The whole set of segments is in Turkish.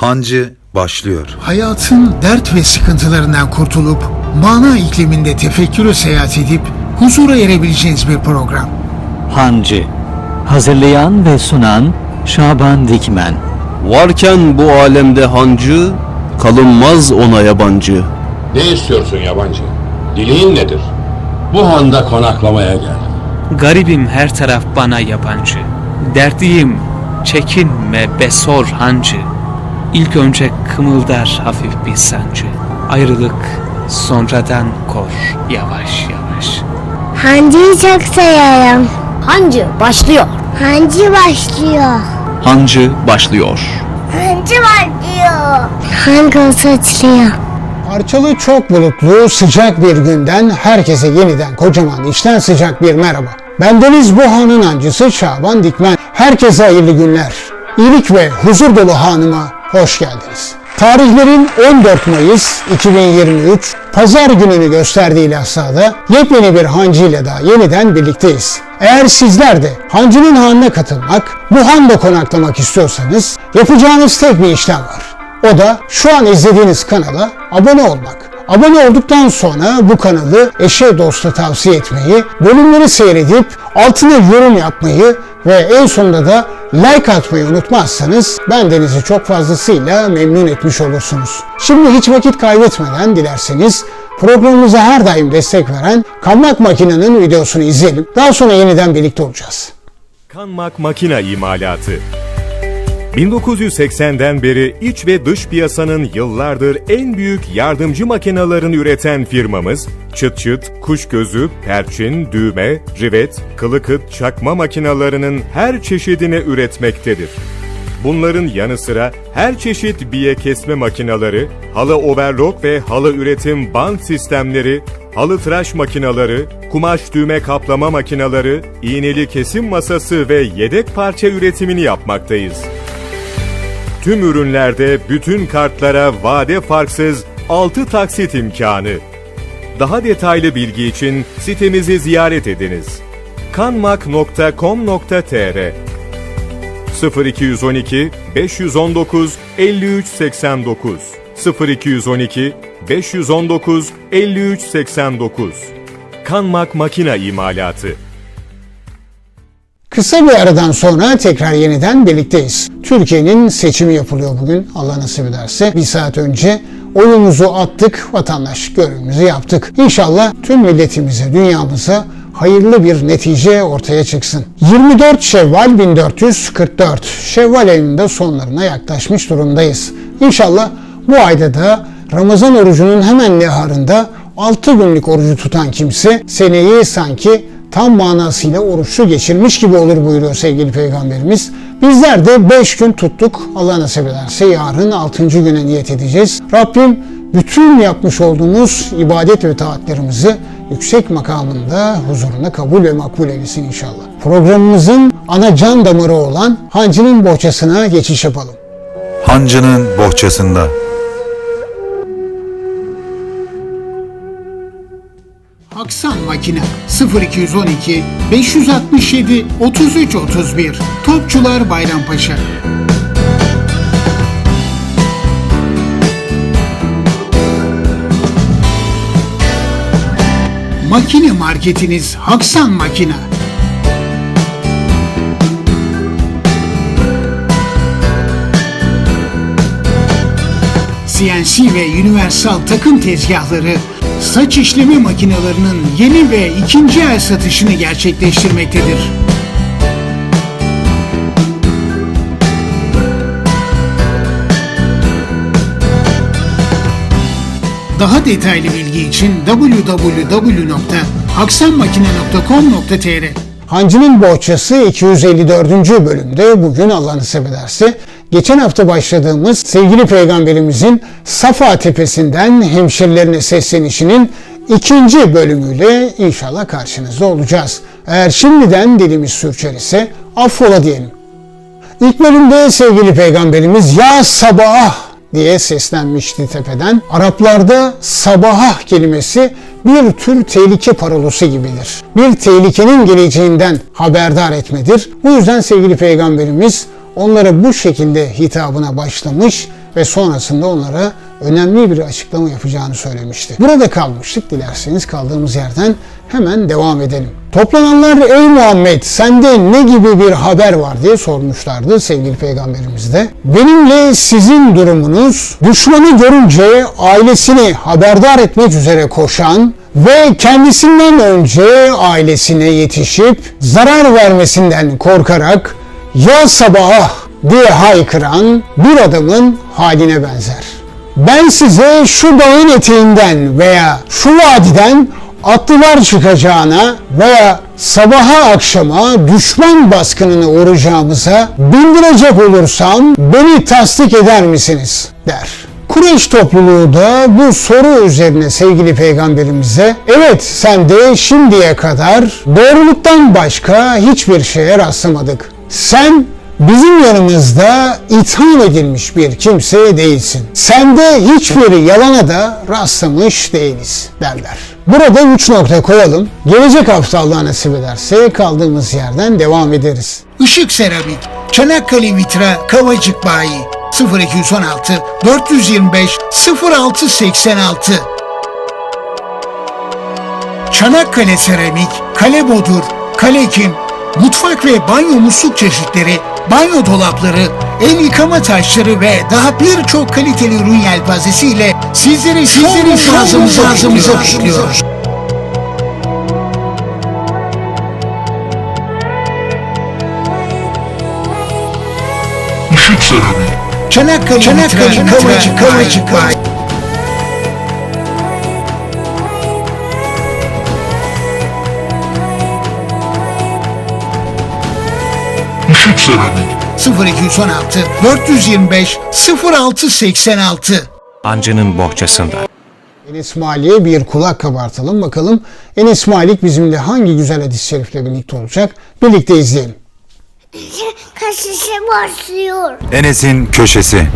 Hancı başlıyor. Hayatın dert ve sıkıntılarından kurtulup mana ikliminde tefekkürü seyahat edip huzura erebileceğiniz bir program. Hancı Hazırlayan ve sunan Şaban Dikmen Varken bu alemde hancı, kalınmaz ona yabancı. Ne istiyorsun yabancı? Dileğin nedir? Bu handa konaklamaya gel. Garibim her taraf bana yabancı. Dertliyim, çekinme be sor hancı. İlk önce kımıldar hafif bir sancı. Ayrılık sonradan kor yavaş yavaş. Hancıyı çok seviyorum. Hancı başlıyor. Hancı başlıyor. Hancı başlıyor. Hancı başlıyor. Hancı saçlıyor. Parçalı çok bulutlu sıcak bir günden herkese yeniden kocaman içten sıcak bir merhaba. Bendeniz bu hanın ancısı Şaban Dikmen. Herkese hayırlı günler. İyilik ve huzur dolu hanıma hoş geldiniz. Tarihlerin 14 Mayıs 2023 Pazar gününü gösterdiği Lahsa'da yepyeni bir hancı ile daha yeniden birlikteyiz. Eğer sizler de hancının hanına katılmak, bu handa konaklamak istiyorsanız yapacağınız tek bir işlem var. O da şu an izlediğiniz kanala abone olmak. Abone olduktan sonra bu kanalı eşe dosta tavsiye etmeyi, bölümleri seyredip altına yorum yapmayı ve en sonunda da like atmayı unutmazsanız bendenizi çok fazlasıyla memnun etmiş olursunuz. Şimdi hiç vakit kaybetmeden dilerseniz programımıza her daim destek veren Kamlak Makina'nın videosunu izleyelim. Daha sonra yeniden birlikte olacağız. Kanmak makina imalatı. 1980'den beri iç ve dış piyasanın yıllardır en büyük yardımcı makinalarını üreten firmamız, çıt çıt, kuş gözü, perçin, düğme, rivet, kılıkıt, çakma makinalarının her çeşidini üretmektedir. Bunların yanı sıra her çeşit biye kesme makineleri, halı overlock ve halı üretim band sistemleri, halı tıraş makineleri, kumaş düğme kaplama makineleri, iğneli kesim masası ve yedek parça üretimini yapmaktayız. Tüm ürünlerde bütün kartlara vade farksız 6 taksit imkanı. Daha detaylı bilgi için sitemizi ziyaret ediniz. kanmak.com.tr 0212 519 53 89 0212 519 53 89 Kanmak Makina İmalatı Kısa bir aradan sonra tekrar yeniden birlikteyiz. Türkiye'nin seçimi yapılıyor bugün Allah nasip ederse. Bir saat önce oyumuzu attık, vatandaş görevimizi yaptık. İnşallah tüm milletimize, dünyamıza hayırlı bir netice ortaya çıksın. 24 Şevval 1444 Şevval ayının da sonlarına yaklaşmış durumdayız. İnşallah bu ayda da Ramazan orucunun hemen neharında 6 günlük orucu tutan kimse seneyi sanki tam manasıyla oruçlu geçirmiş gibi olur buyuruyor sevgili peygamberimiz. Bizler de 5 gün tuttuk. Allah nasip ederse yarın 6. güne niyet edeceğiz. Rabbim bütün yapmış olduğumuz ibadet ve taatlerimizi yüksek makamında huzuruna kabul ve makbul eylesin inşallah. Programımızın ana can damarı olan hancının bohçasına geçiş yapalım. Hancının bohçasında. Aksan Makine. 0212 567 33 31 Topçular Bayrampaşa. Makine marketiniz Haksan Makina. CNC ve Universal takım tezgahları saç işleme makinelerinin yeni ve ikinci el satışını gerçekleştirmektedir. Daha detaylı bilgi için www.haksanmakine.com.tr Hancı'nın Bohçası 254. bölümde bugün Allah nasip ederse geçen hafta başladığımız sevgili peygamberimizin Safa Tepesi'nden hemşerilerine seslenişinin ikinci bölümüyle inşallah karşınızda olacağız. Eğer şimdiden dilimiz sürçer ise affola diyelim. İlk bölümde sevgili peygamberimiz ya sabah diye seslenmişti tepeden. Araplarda sabah kelimesi bir tür tehlike parolosu gibidir. Bir tehlikenin geleceğinden haberdar etmedir. Bu yüzden sevgili peygamberimiz onlara bu şekilde hitabına başlamış ve sonrasında onlara önemli bir açıklama yapacağını söylemişti. Burada kalmıştık. Dilerseniz kaldığımız yerden hemen devam edelim. Toplananlar ey Muhammed sende ne gibi bir haber var diye sormuşlardı sevgili peygamberimiz de. Benimle sizin durumunuz düşmanı görünce ailesini haberdar etmek üzere koşan ve kendisinden önce ailesine yetişip zarar vermesinden korkarak ya sabah diye haykıran bir adamın haline benzer. Ben size şu dağın eteğinden veya şu vadiden atlılar çıkacağına veya sabaha akşama düşman baskınına uğrayacağımıza bildirecek olursam beni tasdik eder misiniz? der. Kureyş topluluğu da bu soru üzerine sevgili peygamberimize evet sen de şimdiye kadar doğruluktan başka hiçbir şeye rastlamadık. Sen bizim yanımızda itham edilmiş bir kimse değilsin. Sen de hiçbir yalana da rastlamış değiliz derler. Burada 3 nokta koyalım. Gelecek hafta Allah nasip ederse kaldığımız yerden devam ederiz. Işık Seramik, Çanakkale Vitra, Kavacık Bayi, 0216 425 0686 Çanakkale Seramik, Kale Bodur, Kale Kim, mutfak ve banyo musluk çeşitleri, banyo dolapları, el yıkama taşları ve daha birçok kaliteli ürün yelpazesiyle sizleri sizleri şansımıza ağzımıza bekliyoruz. Çanakkale, Çanakkale, Kavacık, Kavacık Bayi. Işık Seramik 0216 425 0686 Hancının bohçasında. Enes Malik'e bir kulak kabartalım bakalım. Enes Malik bizimle hangi güzel hadis-i şerifle birlikte olacak? Birlikte izleyelim. Kaşışı başlıyor. Enes'in köşesi.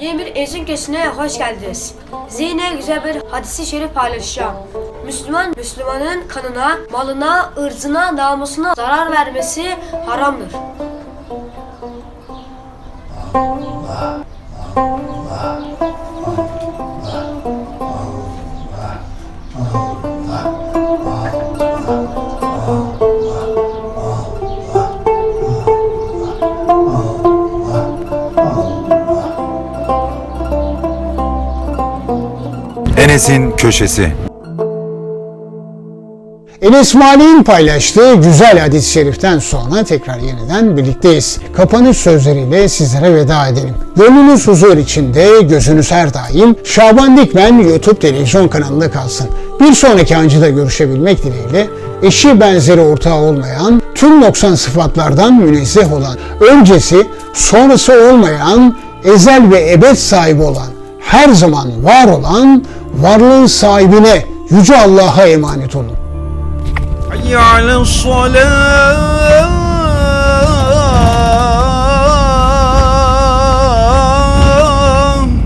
Yeni bir Esin Köşesi'ne hoş geldiniz. Yine güzel bir hadisi şerif paylaşacağım. Müslüman, Müslümanın kanına, malına, ırzına, namusuna zarar vermesi haramdır. Enes'in köşesi. Enes Malik'in paylaştığı güzel hadis-i şeriften sonra tekrar yeniden birlikteyiz. Kapanış sözleriyle sizlere veda edelim. Gönlünüz huzur içinde, gözünüz her daim Şaban Dikmen YouTube televizyon kanalında kalsın. Bir sonraki ancıda görüşebilmek dileğiyle eşi benzeri ortağı olmayan, tüm noksan sıfatlardan münezzeh olan, öncesi sonrası olmayan, ezel ve ebed sahibi olan, her zaman var olan, varlığın sahibine, Yüce Allah'a emanet olun.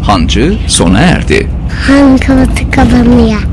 Hancı sona erdi. Han kılıtı kapanıyor.